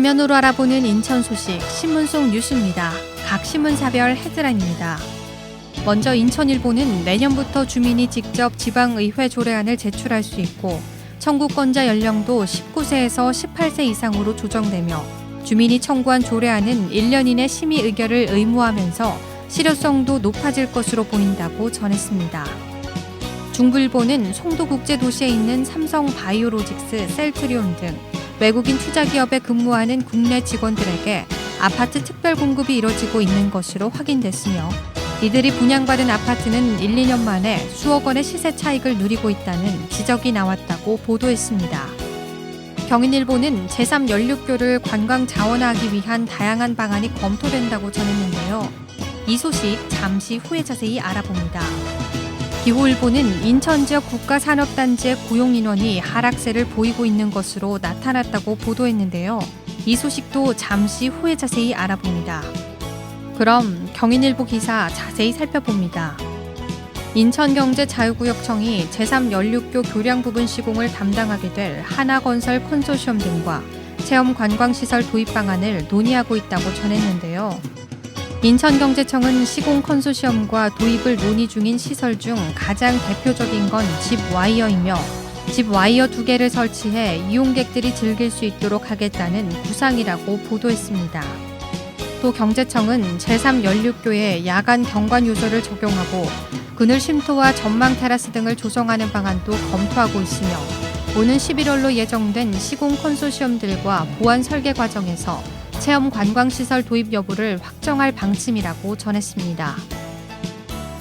지면으로 알아보는 인천 소식 신문 속 뉴스입니다. 각 신문사별 헤드라인입니다. 먼저 인천일보는 내년부터 주민이 직접 지방의회 조례안을 제출할 수 있고 청구권자 연령도 19세에서 18세 이상으로 조정되며 주민이 청구한 조례안은 1년 이내 심의 의결을 의무화하면서 실효성도 높아질 것으로 보인다고 전했습니다. 중부일보는 송도 국제도시에 있는 삼성 바이오로직스, 셀트리온 등 외국인 투자 기업에 근무하는 국내 직원들에게 아파트 특별 공급이 이뤄지고 있는 것으로 확인됐으며 이들이 분양받은 아파트는 1, 2년 만에 수억 원의 시세 차익을 누리고 있다는 지적이 나왔다고 보도했습니다. 경인일보는 제3연륙교를 관광 자원화하기 위한 다양한 방안이 검토된다고 전했는데요. 이 소식 잠시 후에 자세히 알아봅니다. 기후일보는 인천 지역 국가산업단지의 고용 인원이 하락세를 보이고 있는 것으로 나타났다고 보도했는데요. 이 소식도 잠시 후에 자세히 알아봅니다. 그럼 경인일보 기사 자세히 살펴봅니다. 인천경제자유구역청이 제3연륙교 교량 부분 시공을 담당하게 될 하나건설 컨소시엄 등과 체험 관광시설 도입 방안을 논의하고 있다고 전했는데요. 인천경제청은 시공 컨소시엄과 도입을 논의 중인 시설 중 가장 대표적인 건 집 와이어이며 집 와이어 두 개를 설치해 이용객들이 즐길 수 있도록 하겠다는 구상이라고 보도했습니다. 또 경제청은 제3연륙교에 야간 경관 요소를 적용하고 그늘 쉼터와 전망 테라스 등을 조성하는 방안도 검토하고 있으며 오는 11월로 예정된 시공 컨소시엄들과 보안 설계 과정에서 체험 관광시설 도입 여부를 확정할 방침이라고 전했습니다.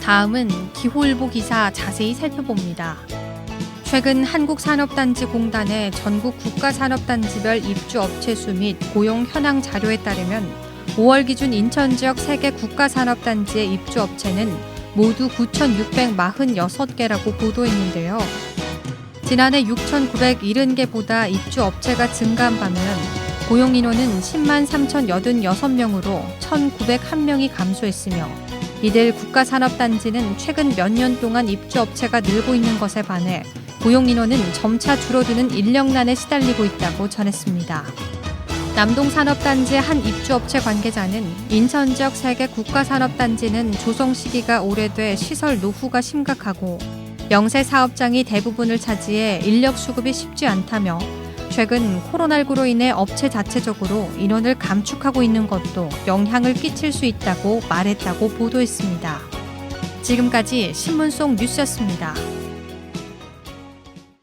다음은 기후일보 기사 자세히 살펴봅니다. 최근 한국산업단지공단의 전국 국가산업단지별 입주 업체 수 및 고용 현황 자료에 따르면 5월 기준 인천 지역 3개 국가산업단지의 입주 업체는 모두 9,646개라고 보도했는데요. 지난해 6,970개보다 입주 업체가 증가한 반면 고용 인원은 10만 3,086명으로 1,901명이 감소했으며 이들 국가산업단지는 최근 몇 년 동안 입주 업체가 늘고 있는 것에 반해 고용 인원은 점차 줄어드는 인력난에 시달리고 있다고 전했습니다. 남동산업단지의 한 입주업체 관계자는 인천 지역 세개 국가산업단지는 조성 시기가 오래돼 시설 노후가 심각하고 영세 사업장이 대부분을 차지해 인력 수급이 쉽지 않다며 최근 코로나19로 인해 업체 자체적으로 인원을 감축하고 있는 것도 영향을 끼칠 수 있다고 말했다고 보도했습니다. 지금까지 신문 속 뉴스였습니다.